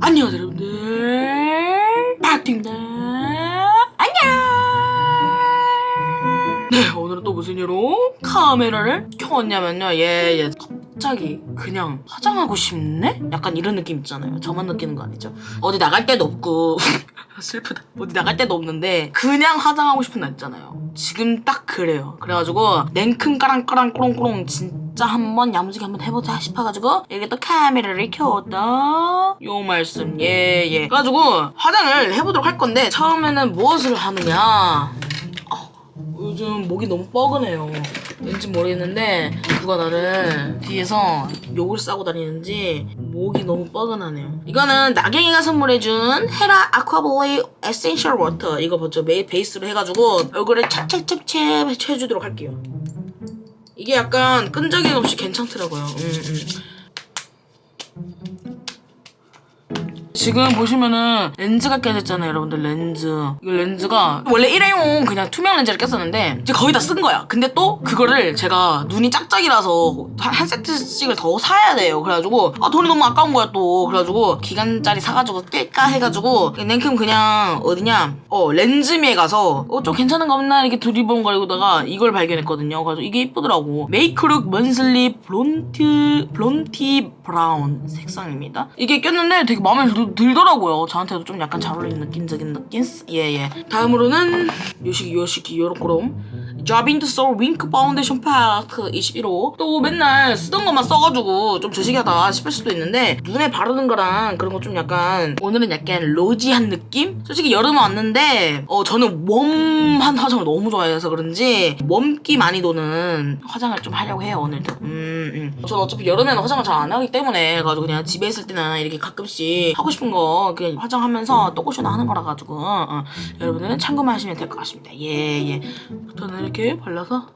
안녕하세요 여러분들. 박팀입니다. 안녕! 네 오늘은 또 무슨 일로 카메라를 켜왔냐면요. 예 예. 갑자기 그냥 화장하고 싶네? 약간 이런 느낌 있잖아요. 저만 느끼는 거 아니죠? 어디 나갈 데도 없고. 슬프다. 어디 나갈 데도 없는데 그냥 화장하고 싶은 날 있잖아요. 지금 딱 그래요. 그래가지고 냉큼 까랑까랑 꼬롱꼬롱 진짜 한번 야무지게 한번 해보자 싶어가지고 이렇게 또 카메라를 켜웠다 요 말씀 예예 그래가지고 화장을 해보도록 할 건데 처음에는 무엇을 하느냐 요즘 목이 너무 뻐근해요. 왠지 모르겠는데 누가 나를 뒤에서 욕을 싸고 다니는지 목이 너무 뻐근하네요. 이거는 나경이가 선물해준 헤라 아쿠아블레이 에센셜 워터 이거 먼저 메이 베이스로 해가지고 얼굴에 찹찹찹찹 해주도록 할게요. 이게 약간 끈적임 없이 괜찮더라고요. 음, 음. 지금 보시면은 렌즈가 껴졌잖아요 여러분들 렌즈. 이 렌즈가 원래 일회용 그냥 투명 렌즈를 꼈었는데 이제 거의 다 쓴 거야. 근데 또 그거를 제가 눈이 짝짝이라서 한, 한 세트씩을 더 사야 돼요. 그래가지고 아 돈이 너무 아까운 거야 또. 그래가지고 기간짜리 사가지고 낄까 해가지고 냉큼 그냥 어디냐? 어 렌즈미에 가서 어 좀 괜찮은 거 없나? 이렇게 두리번거리다가 이걸 발견했거든요. 그래서 이게 이쁘더라고. 메이크룩 먼슬리 블론트 블론티 브라운 색상입니다. 이게 꼈는데 되게 마음에 들, 들더라고요. 저한테도 좀 약간 잘 어울리는 느낌적인 느낌? 예 예. 다음으로는 요시기 요시기 요렇게롬 자빈드 소울 윙크 파운데이션 파크 21호 또 맨날 쓰던 것만 써가지고 좀 저시기하다 싶을 수도 있는데 눈에 바르는 거랑 그런 거 좀 약간 오늘은 약간 로지한 느낌? 솔직히 여름 왔는데 어 저는 웜한 화장을 너무 좋아해서 그런지 웜기 많이 도는 화장을 좀 하려고 해요 오늘도 음, 음. 저는 어차피 여름에는 화장을 잘 안 하기 때문에 그래가지고 그냥 집에 있을 때는 이렇게 가끔씩 하고 싶은 거 그냥 화장하면서 또꼬쇼나 하는 거라 가지고 어, 어. 여러분들은 참고만 하시면 될 것 같습니다 예예 저는 이렇게 발라서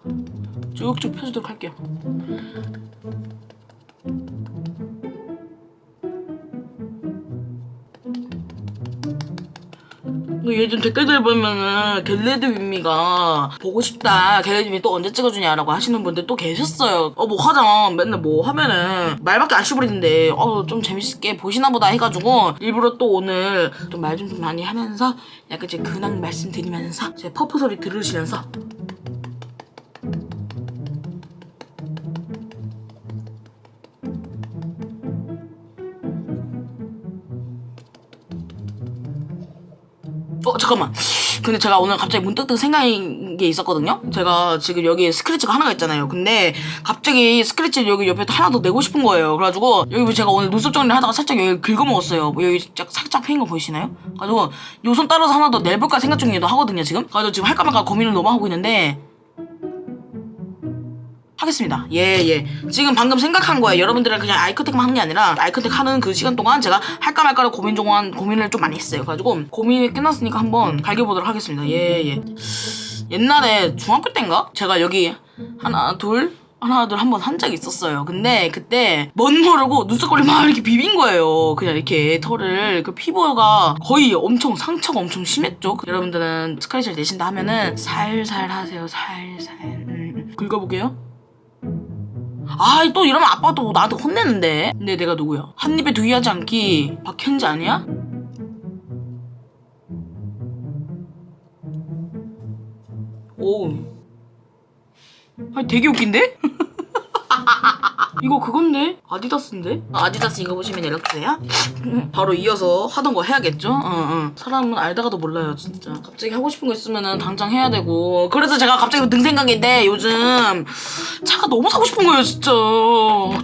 쭉쭉 펴주도록 할게요. 그 요즘 댓글들 보면은 겟레드 윈미가 보고 싶다 겟레드 윈미 또 언제 찍어주냐라고 하시는 분들 또 계셨어요. 어뭐 화장 맨날 뭐 하면은 말밖에 안 씹어버리는데 어 좀 재밌게 보시나 보다 해가지고 일부러 또 오늘 좀 말좀 좀 많이 하면서 약간 제 근황 말씀드리면서 제 퍼프 소리 들으시면서 어 잠깐만. 근데 제가 오늘 갑자기 문득 든 생각인 게 있었거든요? 제가 지금 여기 스크래치가 하나가 있잖아요. 근데 갑자기 스크래치 여기 옆에 하나 더 내고 싶은 거예요. 그래가지고 여기 제가 오늘 눈썹 정리를 하다가 살짝 여기 긁어먹었어요. 뭐 여기 짝- 살짝 패인 거 보이시나요? 가지고 요손 따라서 하나 더 내볼까 생각 중이기도 하거든요 지금. 그래가지고 지금 할까 말까 고민을 너무 하고 있는데 하겠습니다. 예, 예. 지금 방금 생각한 거예요. 여러분들은 그냥 아이컨택만 하는 게 아니라 아이컨택 하는 그 시간 동안 제가 할까 말까를 고민 동안 고민을 좀 많이 했어요. 그래가지고 고민이 끝났으니까 한번 갈겨보도록 하겠습니다. 예, 예. 옛날에 중학교 때인가? 제가 여기 하나, 둘, 하나, 둘 한 번 한 적이 있었어요. 근데 그때 뭔 모르고 눈썹걸이 막 이렇게 비빈 거예요. 그냥 이렇게 털을. 그 피부가 거의 엄청 상처가 엄청 심했죠. 그 여러분들은 스크래치를 내신다 하면은 살살 하세요. 살살. 음, 음. 긁어볼게요. 아, 또 이러면 아빠가 또 나한테 혼내는데. 근데 내가 누구야? 한 입에 두기 하지 않기 박현지 아니야? 오. 아니, 되게 웃긴데? 이거 그건데? 아디다스인데? 아디다스 이거 보시면 연락주세요. 바로 이어서 하던 거 해야겠죠? 응, 응. 사람은 알다가도 몰라요, 진짜. 갑자기 하고 싶은 거 있으면 당장 해야 되고. 그래서 제가 갑자기 든 생각인데 요즘 차가 너무 사고 싶은 거예요, 진짜.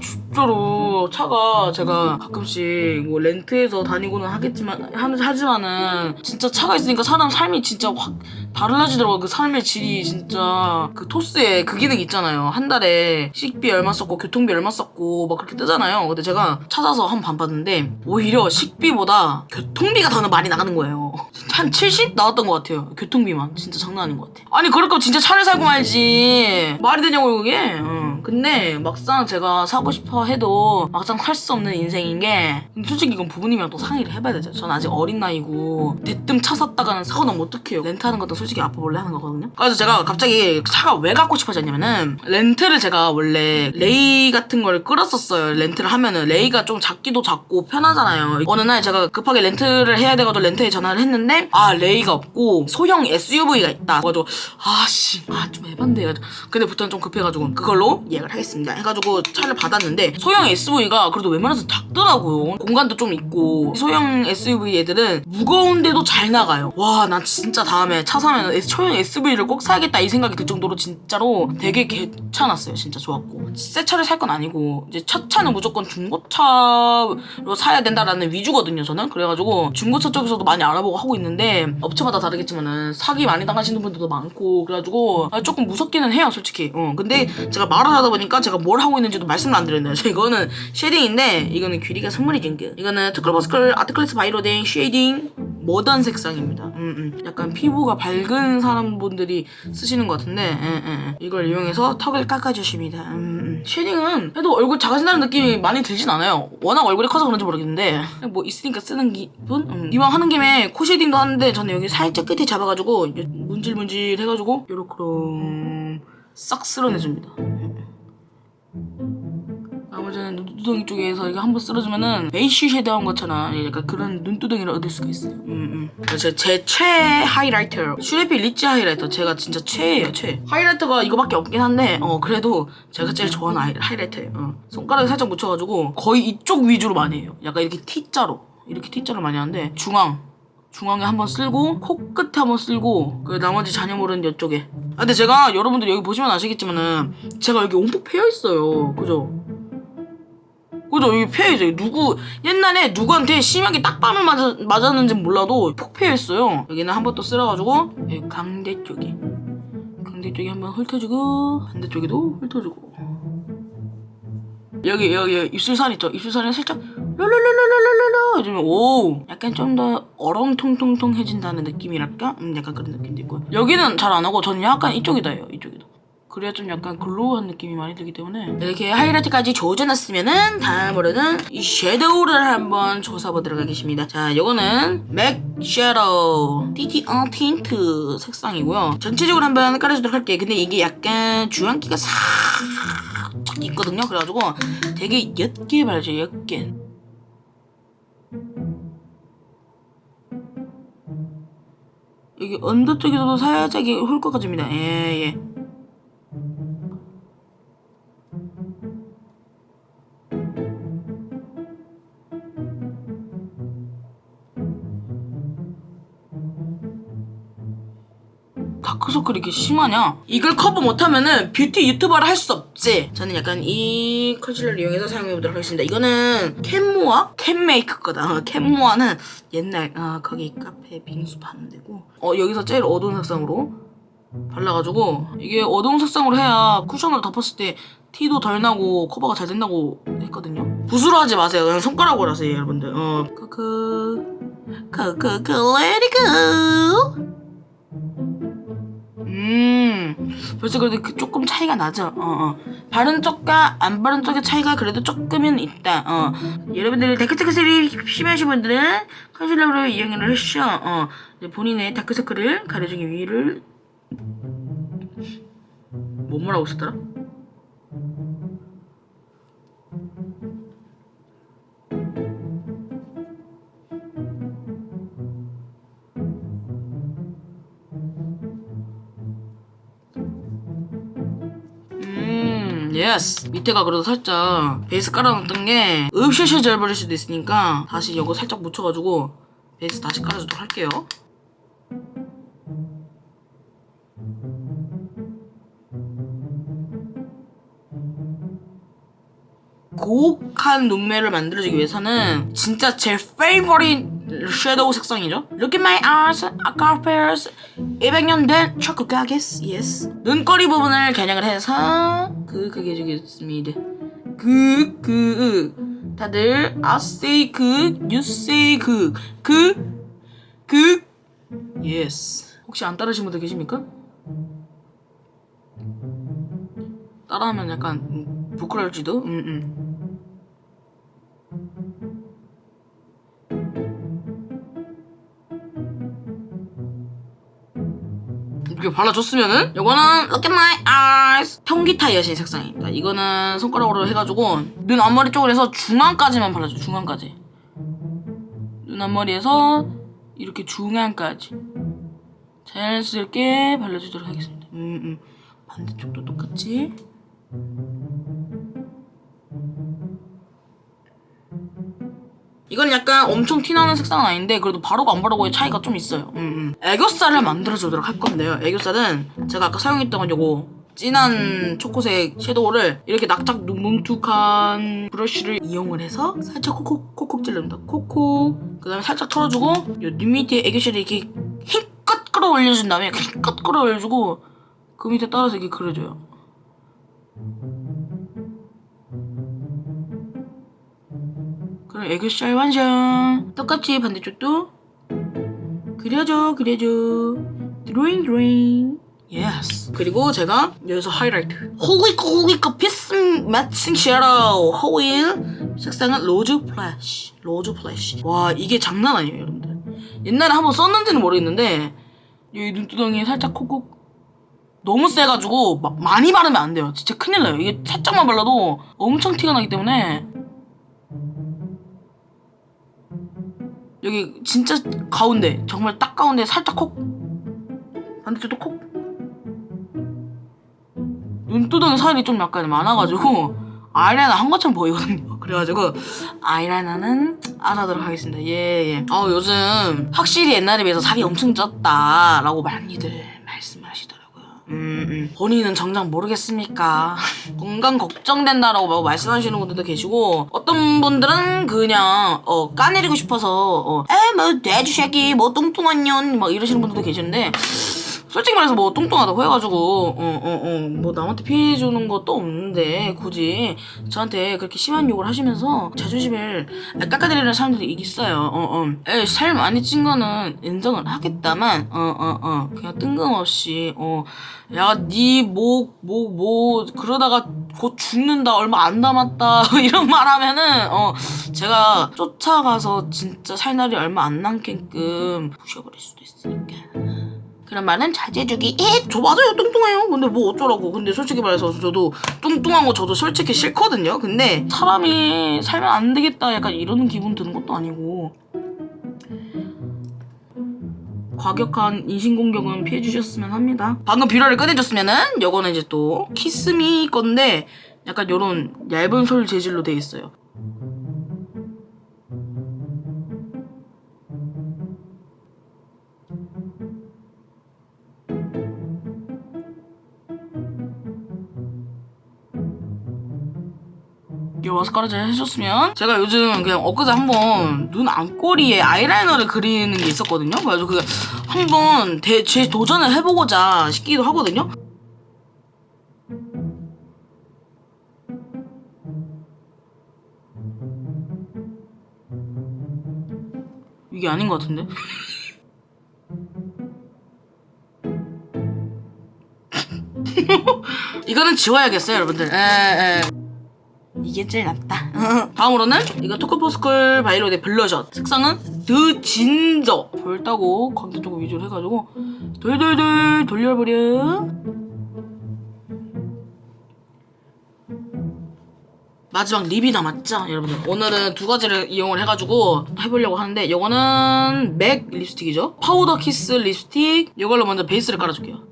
진짜로. 차가 제가 가끔씩 뭐 렌트해서 다니고는 하겠지만, 하, 하지만은 진짜 차가 있으니까 사람 삶이 진짜 확 달라지더라고요. 그 삶의 질이 진짜. 그 토스에 그 기능 있잖아요. 한 달에 식비 얼마 썼고 교통비 얼마 썼고 막 그렇게 뜨잖아요. 근데 제가 찾아서 한번 봤는데 오히려 식비보다 교통비가 더 많이 나가는 거예요. 한 70 나왔던 것 같아요. 교통비만 진짜 장난 아닌 것 같아. 아니 그럴 거면 진짜 차를 사고 말지. 말이 되냐고 그게. 응. 근데 막상 제가 사고 싶어 해도 막상 살수 없는 인생인 게 솔직히 이건 부모님이랑 또 상의를 해봐야 되죠. 전 아직 어린 나이고 대뜸 차 샀다가는 사고 나면 어떡해요. 렌트하는 것도 솔직히 아빠 몰래 하는 거거든요. 그래서 제가 갑자기 차가 왜 갖고 싶어졌냐면은 렌트를 제가 원래 레이 같은 걸 끌었었어요. 렌트를 하면은 레이가 좀 작기도 작고 편하잖아요. 어느 날 제가 급하게 렌트를 해야 돼가지고 렌트에 전화를 했는데 아 레이가 없고 소형 SUV가 있다. 그래가지고 아씨 아좀 에반데 해가지고 근데 부터는 좀 급해가지고 그걸로 예약을 하겠습니다. 해가지고 차를 받았는데 소형 SUV가 그래도 웬만해서 작더라고요. 공간도 좀 있고 소형 SUV 애들은 무거운데도 잘 나가요. 와나 진짜 다음에 차사 면 소형 SUV를 꼭 사야겠다 이 생각이 들 정도로 진짜로 되게 괜찮았어요. 진짜 좋았고 새 차를 살 건 아니고 이제 첫 차는 무조건 중고차로 사야 된다라는 위주거든요. 저는 그래가지고 중고차 쪽에서도 많이 알아보고 하고 있는데 업체마다 다르겠지만은 사기 많이 당하시는 분들도 많고 그래가지고 아, 조금 무섭기는 해요, 솔직히. 어 근데 제가 말을 하다 보니까 제가 뭘 하고 있는지도 말씀을 안 드렸네요. 저 이거는 쉐딩인데 이거는 귀리가 선물이 진게 이거는 트클버스클 아트클래스 바이로딩 쉐딩 모던 색상입니다. 음, 음. 약간 피부가 밝은 사람분들이 쓰시는 것 같은데 예, 예. 이걸 이용해서 턱을 깎아주십니다. 음, 음. 쉐딩은 해도 얼굴 작아진다는 느낌이 많이 들진 않아요. 워낙 얼굴이 커서 그런지 모르겠는데 뭐 있으니까 쓰는 기분? 음. 이왕 하는 김에 코 쉐딩도 하는데 저는 여기 살짝 끝에 잡아가지고 문질문질 해가지고 요렇게 싹 쓸어내줍니다. 나머지는 눈두덩이 쪽에서 이거 한번 쓸어주면은 베이쉬 쉐도한 것처럼 약간 그런 눈두덩이를 얻을 수가 있어요. 음, 음. 그래서 제최 하이라이터 슈레피 리치 하이라이터 제가 진짜 최예요 최. 하이라이터가 이거밖에 없긴 한데 어 그래도 제가 제일 좋아하는 하이, 하이라이터예요. 어. 손가락에 살짝 묻혀가지고 거의 이쪽 위주로 많이 해요. 약간 이렇게 T자로 이렇게 T자로 많이 하는데 중앙 중앙에 한번 쓸고 코끝에 한번 쓸고 그 나머지 잔여물은 이쪽에 아 근데 제가 여러분들 여기 보시면 아시겠지만은 제가 여기 온폭 패여 있어요 그죠 그죠? 패여 있어요 누구 옛날에 누구한테 심하게 딱밤을 맞았는지 몰라도 폭 패여 있어요. 여기는 한 번 또 쓸어가지고 여기 강대 쪽에. 강대 쪽에 한번 훑어주고 반대쪽에도 훑어주고. 여기 여기 입술살 있죠? 입술살에 살짝 롤롤롤롤롤롤 해주면 오 약간 좀더 어렁통통통해진다는 느낌이랄까? 음 약간 그런 느낌도 있고. 여기는 잘 안 하고 저는 약간 이쪽이다 해요 이쪽이다 그래야 좀 약간 글로우한 느낌이 많이 들기 때문에. 이렇게 하이라이트까지 조져놨으면은 다음으로는 이 섀도우를 한번 조사보도록 하겠습니다. 자 요거는 맥 섀도우. DT어 틴트 색상이고요. 전체적으로 한번 깔아주도록 할게요. 근데 이게 약간 주황기가 살짝 있거든요. 그래가지고 되게 옅게 발라줘요. 옅게. 여기 언더 쪽에서도 살짝 훑어가줍니다. 예 예 다크서클이 이렇게 심하냐? 이걸 커버 못하면은 뷰티 유튜버를 할 수 없지. 저는 약간 이 컨실러를 이용해서 사용해보도록 하겠습니다. 이거는 캔모아? 캔메이크 거다. 어, 캔모아는 옛날 아 거기 카페 빙수 파는 데고 어 여기서 제일 어두운 색상으로 발라가지고 이게 어두운 색상으로 해야 쿠션으로 덮었을 때 티도 덜 나고 커버가 잘 된다고 했거든요. 붓으로 하지 마세요. 그냥 손가락으로 하세요, 여러분들. 어, 크크, 크크크, go. 음, 벌써 그래도 그 조금 차이가 나죠. 어, 어. 바른 쪽과 안 바른 쪽의 차이가 그래도 조금은 있다. 어. 여러분들 다크서클이 심하신 분들은 컨실러로 이용을 하시죠. 어. 본인의 다크서클을 가려주기 위를 뭐 뭐라고 썼더라? 예스. 밑에가 그래도 살짝 베이스 깔아놨던 게 읍실실 잘 버릴 수도 있으니까 다시 이거 살짝 묻혀가지고 베이스 다시 깔아주도록 할게요. 고혹한 눈매를 만들어주기 위해서는 진짜 제 favorite 섀도우 색상이죠. Look at my eyes, I got pears. 200년 된 초코 가게스, yes. 눈꼬리 부분을 겨냥을 해서 그 그게 주겠습니다. 그, 그, 다들 say 그, you say 그, 그, 그 예스 혹시 안 따르신 분들 계십니까? 따라하면 약간 음, 부끄러울지도 음, 음. 이렇게 발라줬으면은 요거는 Look at my eyes. 통기타 여신 색상입니다. 이거는 손가락으로 해가지고 눈 앞머리 쪽으로 해서 중앙까지만 발라줘 중앙까지. 눈 앞머리에서 이렇게 중앙까지. 자연스럽게 발라주도록 하겠습니다. 음, 음. 반대쪽도 똑같이 이건 약간 엄청 티나는 색상은 아닌데 그래도 바르고 안 바르고의 차이가 좀 있어요. 음, 음. 애교살을 만들어주도록 할 건데요. 애교살은 제가 아까 사용했던 건 요거 진한 초코색 섀도우를 이렇게 낙작 뭉툭한 브러쉬를 이용을 해서 살짝 콕콕 콕콕 찔릅니다. 콕콕 그 다음에 살짝 털어주고 요눈 밑에 애교살을 이렇게 힘껏 끌어올려준 다음에 힘껏 끌어올려주고 그 밑에 따라서 이렇게 그려줘요. 그럼 애교살 완성. 똑같이 반대쪽도? 그려줘 그려줘. 드로잉 드로잉. 예스 그리고 제가 여기서 하이라이트. 홀리코 홀리코 피스 매칭 섀도우. 호일. 색상은 로즈 플래시. 로즈 플래시. 와 이게 장난 아니에요 여러분들. 옛날에 한번 썼는지는 모르겠는데 여기 눈두덩이에 살짝 콕콕 너무 세가지고 막 많이 바르면 안 돼요. 진짜 큰일 나요. 이게 살짝만 발라도 엄청 티가 나기 때문에 여기 진짜 가운데 정말 딱 가운데 살짝 콕. 반대쪽도 콕. 눈두덩이 살이 좀 약간 많아가지고 아이라이너 한 것처럼 보이거든요. 그래가지고 아이라이너는 안 하도록 하겠습니다. 예예. 어 요즘 확실히 옛날에 비해서 살이 엄청 쪘다 라고 많이들 말씀하시더라고요 음, 음. 본인은 정작 모르겠습니까 건강 걱정된다라고 막 말씀하시는 분들도 계시고 어떤 분들은 그냥 어 까내리고 싶어서 어, 에뭐 돼지 새끼 뭐 뚱뚱한 년막 이러시는 분들도 계시는데 솔직히 말해서 뭐 뚱뚱하다고 해가지고 어 어 어 뭐 남한테 피해 주는 것도 없는데 굳이 저한테 그렇게 심한 욕을 하시면서 자존심을 깎아드리는 사람들이 있어요. 어어살 많이 찐 거는 인정을 하겠다만 어어 어. 그냥 뜬금없이 어 야 니 목 목 뭐 그러다가 곧 죽는다 얼마 안 남았다 이런 말 하면은 어. 제가 쫓아가서 진짜 살 날이 얼마 안 남게끔 부셔버릴 수도 있으니까 그런 말은 자제해주기. 에, 저 맞아요, 뚱뚱해요. 근데 뭐 어쩌라고. 근데 솔직히 말해서 저도 뚱뚱한 거 저도 솔직히 싫거든요. 근데 사람이 살면 안 되겠다 약간 이러는 기분 드는 것도 아니고. 과격한 인신공격은 피해주셨으면 합니다. 방금 뷰러를 꺼내줬으면은 요거는 이제 또 키스미 건데 약간 요런 얇은 솔 재질로 돼 있어요. 잘 해줬으면 제가 요즘 그냥 엊그제 한번 눈 안꼬리에 아이라이너를 그리는 게 있었거든요. 그래가지고 그 한번 대, 제 도전을 해보고자 싶기도 하거든요. 이게 아닌 것 같은데? 이거는 지워야겠어요 여러분들. 에, 에. 이게 제일 낫다. 다음으로는 이거 토크포스쿨 바이로데 블러셔. 색상은 드 진저. 볼따고 광대 쪽 위주로 해가지고 돌돌돌 돌려버려. 마지막 립이 남았죠, 여러분들. 오늘은 두 가지를 이용을 해가지고 해보려고 하는데 이거는 맥 립스틱이죠. 파우더 키스 립스틱. 이걸로 먼저 베이스를 깔아줄게요.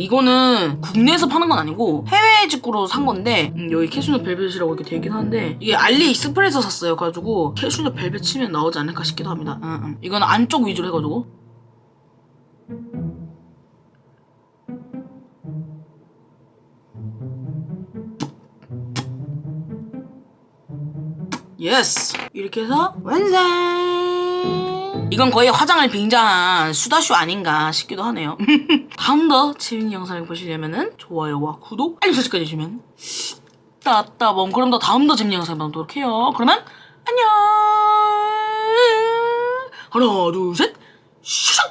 이거는 국내에서 파는 건 아니고 해외 직구로 산 건데 음, 여기 캐슈넛 벨벳이라고 이렇게 되긴 하는데 이게 알리익스프레스에서 샀어요. 그래가지고 캐슈넛 벨벳 치면 나오지 않을까 싶기도 합니다. 응, 응. 이거는 안쪽 위주로 해가지고. 예스! 이렇게 해서 완성 이건 거의 화장을 빙자한 수다쇼 아닌가 싶기도 하네요 다음 더 재밌는 영상을 보시려면은 좋아요와 구독 알림 설정까지 해주시면 아따 뭐 그럼 더 다음도 재밌는 영상 보도록 해요. 그러면 안녕. 하나 둘 셋. 슈슉.